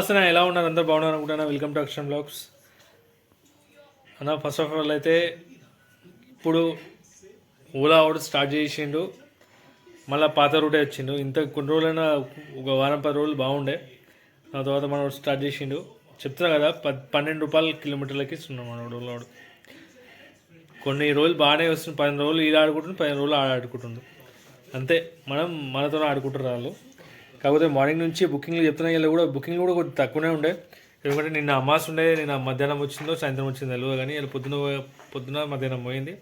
నమస్తే నా ఎలా ఉన్నారు? అందరు బాగున్నారు? అనుకుంటున్నా వెల్కమ్ టు అక్షరం బ్లాగ్స్ అన్న ఫస్ట్ ఆఫ్ ఆల్ అయితే ఇప్పుడు ఓలా ఆర్డర్ స్టార్ట్ చేసిండు. మళ్ళీ పాత రూటే వచ్చిండు. ఇంత కొన్ని రోజులైనా ఒక వారం పది రోజులు బాగుండే. ఆ తర్వాత మనం స్టార్ట్ చేసిండు. చెప్తున్నా కదా ప పన్నెండు రూపాయల కిలోమీటర్లకి ఇస్తున్నాం మన ఓలా అవుట్ కొన్ని రోజులు బాగానే వస్తుంది. పదిహేను రోజులు ఇలా ఆడుకుంటుంది పదిహేను రోజులు ఆడ ఆడుకుంటుంది. అంతే. మనం మనతో ఆడుకుంటారు వాళ్ళు. కాకపోతే మార్నింగ్ నుంచి బుకింగ్లు చెప్తున్నా ఇలా కూడా బుకింగ్ కూడా కొద్దిగా తక్కువనే ఉండే. ఎందుకంటే నిన్న అమాస్ ఉండే నిన్న మధ్యాహ్నం వచ్చిందో సాయంత్రం వచ్చిందో తెలియదు కానీ ఇలా పొద్దున పొద్దున మధ్యాహ్నం పోయింది.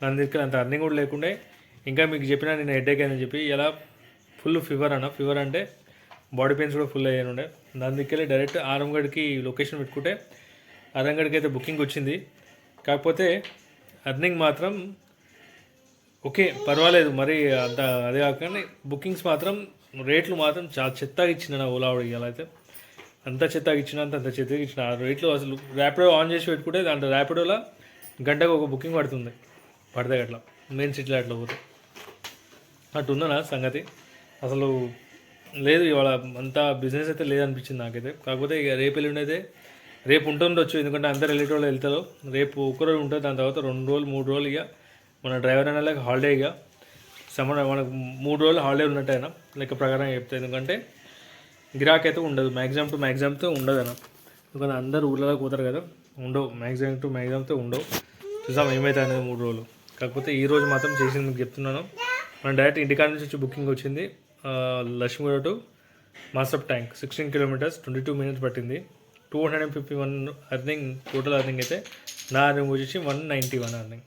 దాని దగ్గర అంత అర్నింగ్ కూడా లేకుండే. ఇంకా మీకు చెప్పిన నేను హెడ్డేక్ అని చెప్పి ఇలా ఫుల్ ఫీవర్ అన్న ఫీవర్ అంటే బాడీ పెయిన్స్ కూడా ఫుల్ అయ్యాను ఉండే. దాని దగ్గర డైరెక్ట్ ఆరంగడ్కి లొకేషన్ పెట్టుకుంటే ఆరంగడ్కి అయితే బుకింగ్ వచ్చింది. కాకపోతే అర్నింగ్ మాత్రం ఓకే పర్వాలేదు మరి అంత అదే కాకుండా బుకింగ్స్ మాత్రం రేట్లు మాత్రం చాలా చెత్తగా ఇచ్చిన నా ఓలా ఇవాళ అయితే అంత చెత్తగా ఇచ్చిన అంత అంత చెత్తగా ఇచ్చిన ఆ రేట్లు అసలు ర్యాపిడో ఆన్ చేసి పెట్టుకుంటే దాంట్లో ర్యాపిడోలో గంటకు ఒక బుకింగ్ పడుతుంది. పడతాయి అట్లా మెయిన్ సిటీలో అట్లా పోతే. అటు ఉందనా సంగతి? అసలు లేదు ఇవాళ అంత బిజినెస్ అయితే లేదనిపించింది నాకైతే. కాకపోతే ఇక రేపు ఎల్లుండి అయితే రేపు ఉంటుండొచ్చు ఎందుకంటే అందరు వెళ్ళేటోళ్ళు వెళ్తారు. రేపు ఒక్కరోజు ఉంటుంది దాని తర్వాత రెండు రోజులు మూడు రోజులు ఇక మన డ్రైవర్ అనే హాలిడే ఇక సమ్మర్ మనకు మూడు రోజులు హాలిడే ఉన్నట్టయినా లెక్క ప్రకారం చెప్తే. ఎందుకంటే గిరాక్ అయితే ఉండదు. మ్యాక్సిమం టు మ్యాక్సిమంతో ఉండదు అన్న. ఎందుకంటే అందరు ఊళ్ళలో పోతారు కదా. ఉండవు. మ్యాక్సిమం టు మ్యాక్సిమంతో ఉండవు. చూసాం ఏమైతే అనేది మూడు రోజులు. కాకపోతే ఈ రోజు మాత్రం చేసింది మీకు చెప్తున్నాను. మనం డైరెక్ట్ ఇంటికాడ నుంచి వచ్చి బుకింగ్ వచ్చింది. Lakshmiguda to master tank sixteen kilometres twenty two minutes పట్టింది. Two hundred and fifty one earning total earning అయితే నా అర్నింగ్ వచ్చేసి one ninety one earning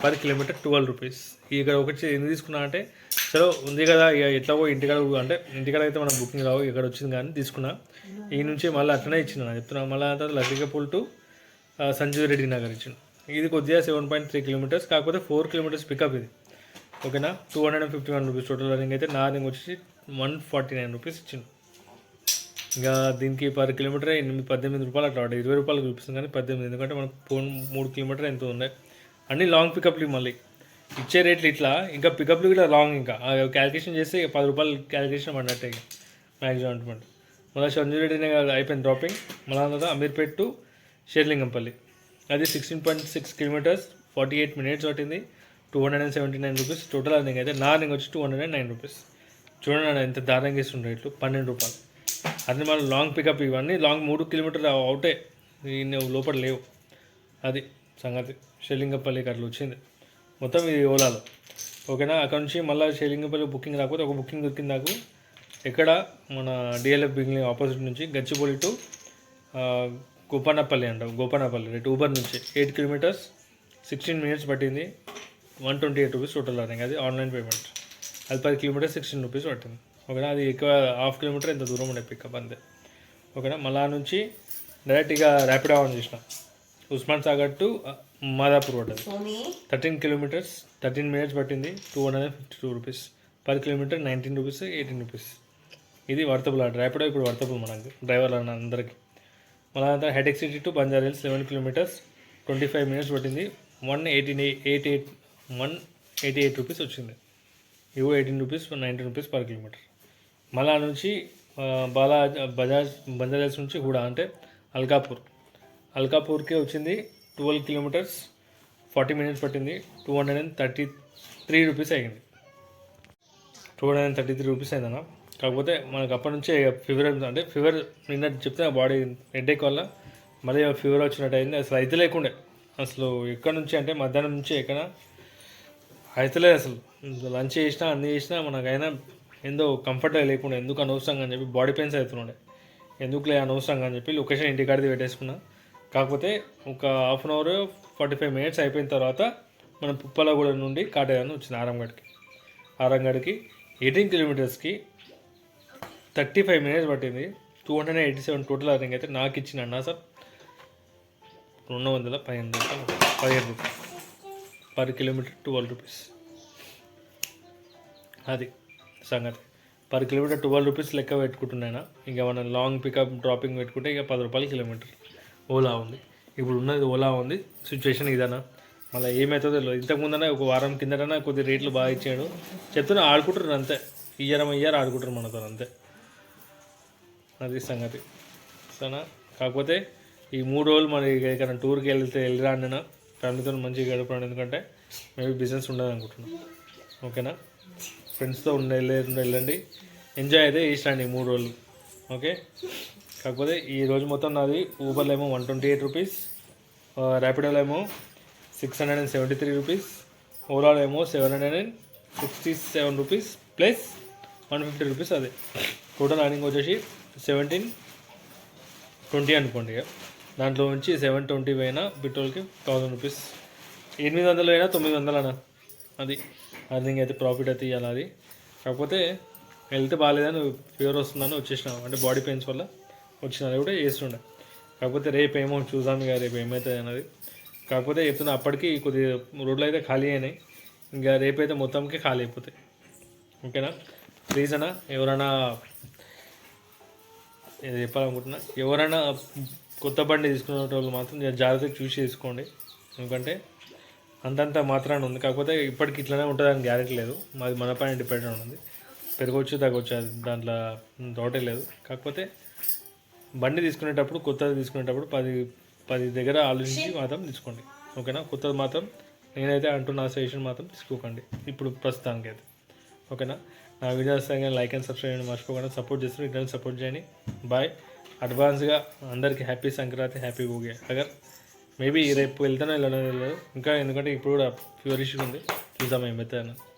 per kilometre twelve rupees. ఇక్కడ ఒకటి ఎందుకు తీసుకున్నా అంటే చలో ఉంది కదా ఇక ఎట్లాగో ఇంటికాడ అంటే ఇంటికాడ అయితే మనం బుకింగ్ రావు ఇక్కడ వచ్చింది కానీ తీసుకున్నా. ఈ నుంచి మళ్ళీ అట్లనే ఇచ్చిన చెప్తున్నా. మళ్ళీ తర్వాత లక్ష్మీకపూల్ టు సంజీవ్ రెడ్డి నగర్ ఇచ్చిన ఇది కొద్దిగా సెవెన్ పాయింట్ త్రీ కిలోమీటర్స్ కాకపోతే ఫోర్ కిలోమీటర్స్ పికప్ ఇది. ఓకేనా? Two hundred and fifty one rupees total running అయితే నా రన్నింగ్ వచ్చేసి వన్ ఫార్టీ నైన్ రూపీస్ ఇచ్చింది ఇంకా దీనికి పర్ కిలోమీటర్ ఎనిమిది పద్దెనిమిది రూపాయలు అట్లా ఇరవై రూపాయలు చూపిస్తుంది కానీ పద్దెనిమిది ఎందుకంటే మనకు ఫోన్ మూడు కిలోమీటర్ ఎంత ఉన్నాయి. అన్ని లాంగ్ పికప్లు మళ్ళీ. ఇచ్చే రేట్లు ఇట్లా ఇంకా పికప్లు కూడా లాంగ్ ఇంకా. క్యాలిక్యులేషన్ చేస్తే ఇక పది రూపాయలు క్యాలిక్యులేషన్ పడినట్టే ఇక మ్యాక్సిమం అంటున్నాడు మళ్ళీ సంజయ్ రెడ్డి అయిపోయింది డ్రాపింగ్ మళ్ళీ తర్వాత అమీర్పేట్ టు షేర్లింగంపల్లి. అది sixteen point six kilometres forty eight minutes పట్టింది. Two hundred and seventy nine rupees total earning అయితే నా అర్నింగ్ వచ్చి two hundred and nine rupees చూడండి ఎంత దారుణంగా ఇస్తుండే ఇట్లు పన్నెండు రూపాయలు. అది మన లాంగ్ పికప్ ఇవన్నీ లాంగ్ మూడు కిలోమీటర్ అవుటే లోపల లేవు. అది. సంగతి. షెల్లింగపల్లికి అట్లా వచ్చింది. మొత్తం ఇది ఓలాలో. ఓకేనా? అక్కడ నుంచి మళ్ళీ షెల్లింగపల్లి బుకింగ్ రాకపోతే ఒక బుకింగ్ దొరికింది నాకు. ఎక్కడ? మన డిఎల్ఎఫ్ బిల్డింగ్ ఆపోజిట్ నుంచి గచ్చిబౌలి టు గోపానపల్లి గోపన్నపల్లి అంటాం రేటు రైట్ ఊబర్ నుంచి. ఎయిట్ కిలోమీటర్స్ సిక్స్టీన్ మినిట్స్ పట్టింది. One twenty eight rupees total earning అది ఆన్లైన్ పేమెంట్. అది పది కిలోమీటర్స్ సిక్స్టీన్ రూపీస్ పట్టింది. ఓకేనా? అది ఎక్కువ హాఫ్ కిలోమీటర్ ఎంత దూరం ఉండే పికప్ అంతే. ఓకేనా? మళ్ళా నుంచి డైరెక్ట్ ఇక ర్యాపిడ్ ఆన్ చేసిన. Osman Sagar to Madhapur road thirteen kilometres thirteen minutes పట్టింది. Two hundred and fifty two rupees. Per kilometre nineteen rupees eighteen rupees. ఇది వర్తబుల్ ఆ ర్యాపిడో ఇప్పుడు వర్తబుల్ మనకి డ్రైవర్లు అందరికీ. మళ్ళీ అంతా headache City to Banjara Hills eleven kilometres twenty five minutes పట్టింది. One eighteen eight eight one eighty eight rupees వచ్చింది. ఇవి eighteen rupees nineteen rupees per kilometre. మళ్ళా నుంచి బాలా బజాజ్ బంజారా హిల్స్ నుంచి కూడా అంటే అల్కాపూర్. అల్కాపూర్కే వచ్చింది ట్వెల్వ్ కిలోమీటర్స్ ఫార్టీ మినిట్స్ పట్టింది. Two hundred and thirty three rupees అయింది two hundred and thirty three rupees అయిందన్న. కాకపోతే మనకు అప్పటి నుంచే ఫీవర్ అంటే ఫీవర్ నిన్న చెప్తే బాడీ హెడ్ఏక్ వల్ల మళ్ళీ ఫీవర్ వచ్చినట్టు అయింది. అసలు అయితే లేకుండే. అసలు ఎక్కడి నుంచి అంటే మధ్యాహ్నం నుంచి ఎక్కడ అయితే అసలు. లంచ్ చేసినా అన్నీ చేసినా మనకైనా ఏందో కంఫర్ట్ లేకుండా. ఎందుకు అనవసరంగా అని చెప్పి బాడీ పెయిన్స్ అవుతుండే. ఎందుకులే అనవసరంగా అని చెప్పి లొకేషన్ ఇంటికాడిది పెట్టేసుకున్నా. కాకపోతే ఒక half an hour forty five minutes అయిపోయిన తర్వాత మనం పుప్పలగూడ నుండి కాటేదాన్ని వచ్చింది ఆరంగడ్కి. ఆరంగడ్కి ఎయిటీన్ కిలోమీటర్స్కి థర్టీ ఫైవ్ మినిట్స్ పట్టింది. Two hundred eighty seven total earning అయితే నాకు ఇచ్చిన అన్న సార్. రెండు వందల పదిహేను రూపాయలు పదిహేను రూపాయలు. పర్ కిలోమీటర్ ట్వెల్వ్ రూపీస్ అది సంగతి. పర్ కిలోమీటర్ ట్వెల్వ్ రూపీస్ లెక్క పెట్టుకుంటున్నాను ఇంకా మనం లాంగ్ పికప్ డ్రాపింగ్ పెట్టుకుంటే ఇక పది రూపాయలు కిలోమీటర్ ఓలా ఉంది. ఇప్పుడు ఉన్నది ఓలా ఉంది. సిచ్యువేషన్ ఇదన్నా. మళ్ళీ ఏమవుతుందో తెలియదు. ఇంతకుముందనే ఒక వారం కిందటనే కొద్ది రేట్లు బాగా ఇచ్చాడు. చెప్తున్నా ఆడుకుంటారు అంతే. ఇయ్యరం ఇయ్యారు ఆడుకుంటారు మనతో అంతే. అది సంగతి. సరేనా? కాకపోతే ఈ మూడు రోజులు మరి ఇక్కడ టూర్కి వెళ్తే వెళ్ళిరాండినా ఫ్యామిలీతో మంచిగా గడపడం ఎందుకంటే మేబీ బిజినెస్ ఉండదు అనుకుంటున్నాం. ఓకేనా? ఫ్రెండ్స్తో ఉండే వెళ్ళండి. ఎంజాయ్ అయితే చేసిరండి ఈ మూడు రోజులు. ఓకే? కాకపోతే ఈ రోజు మొత్తం నాది ఊబర్లో ఏమో వన్ ట్వంటీ ఎయిట్ రూపీస్ ర్యాపిడోలో ఏమో six hundred and seventy three rupees ఓలాలో ఏమో seven hundred and sixty seven rupees plus one fifty rupees అదే. టోటల్ అర్నింగ్ వచ్చేసి సెవెంటీన్ ట్వంటీ అనుకోండి ఇక. దాంట్లో నుంచి సెవెన్ ట్వంటీ పోయినా పెట్రోల్కి థౌసండ్ రూపీస్ ఎనిమిది వందలు అయినా తొమ్మిది వందలు అన్న. అది అర్నింగ్ అయితే ప్రాఫిట్ అయితే ఇవ్వాలి అది. కాకపోతే హెల్త్ బాగాలేదని ఫీవర్ వస్తుందని వచ్చేసినాం. అంటే బాడీ పెయిన్స్ వల్ల వచ్చినది కూడా చేస్తుండే. కాకపోతే రేపు ఏమో చూద్దాం ఇక రేపు ఏమవుతుంది అన్నది. కాకపోతే చెప్తున్నా అప్పటికి కొద్దిగా రోడ్లు అయితే ఖాళీ అయినాయి. ఇంకా రేపైతే మొత్తంకి ఖాళీ అయిపోతాయి. ఓకేనా? ప్లీజ్ అన్న ఎవరైనా చెప్పాలనుకుంటున్నా. ఎవరైనా కొత్త బండి తీసుకునే వాళ్ళు మాత్రం జాగ్రత్తగా చూసి తీసుకోండి ఎందుకంటే అంతంత మాత్రాన ఉంది. కాకపోతే ఇప్పటికి ఇట్లానే ఉంటుందని గ్యారెంటీ లేదు. మాది మన పైన డిపెండ్ ఉంది పెరగవచ్చు తగ్గవచ్చు అది దాంట్లో డౌటే లేదు. కాకపోతే బండి తీసుకునేటప్పుడు కొత్తది తీసుకునేటప్పుడు పది పది దగ్గర ఆలోచించి మాత్రం తీసుకోండి. ఓకేనా? కొత్తది మాత్రం నేనైతే అంటున్న సజెషన్ మాత్రం తీసుకోకండి. ఇప్పుడు ప్రస్తుతానికి అయితే. ఓకేనా? నా వీడియోస్ వస్తాయి లైక్ అండ్ సబ్స్క్రైబ్ చేయడం మర్చిపోకుండా సపోర్ట్ చేస్తారు ఇట్లా సపోర్ట్ చేయండి. బాయ్ అడ్వాన్స్గా అందరికీ హ్యాపీ సంక్రాంతి హ్యాపీ భోగి. అగర్ మేబీ రేపు వెళ్తానో వెళ్ళడం ఇంకా ఎందుకంటే ఇప్పుడు కూడా ఫీవర్ ఇష్యూ ఉంది. చూద్దాం ఏమవుతుందని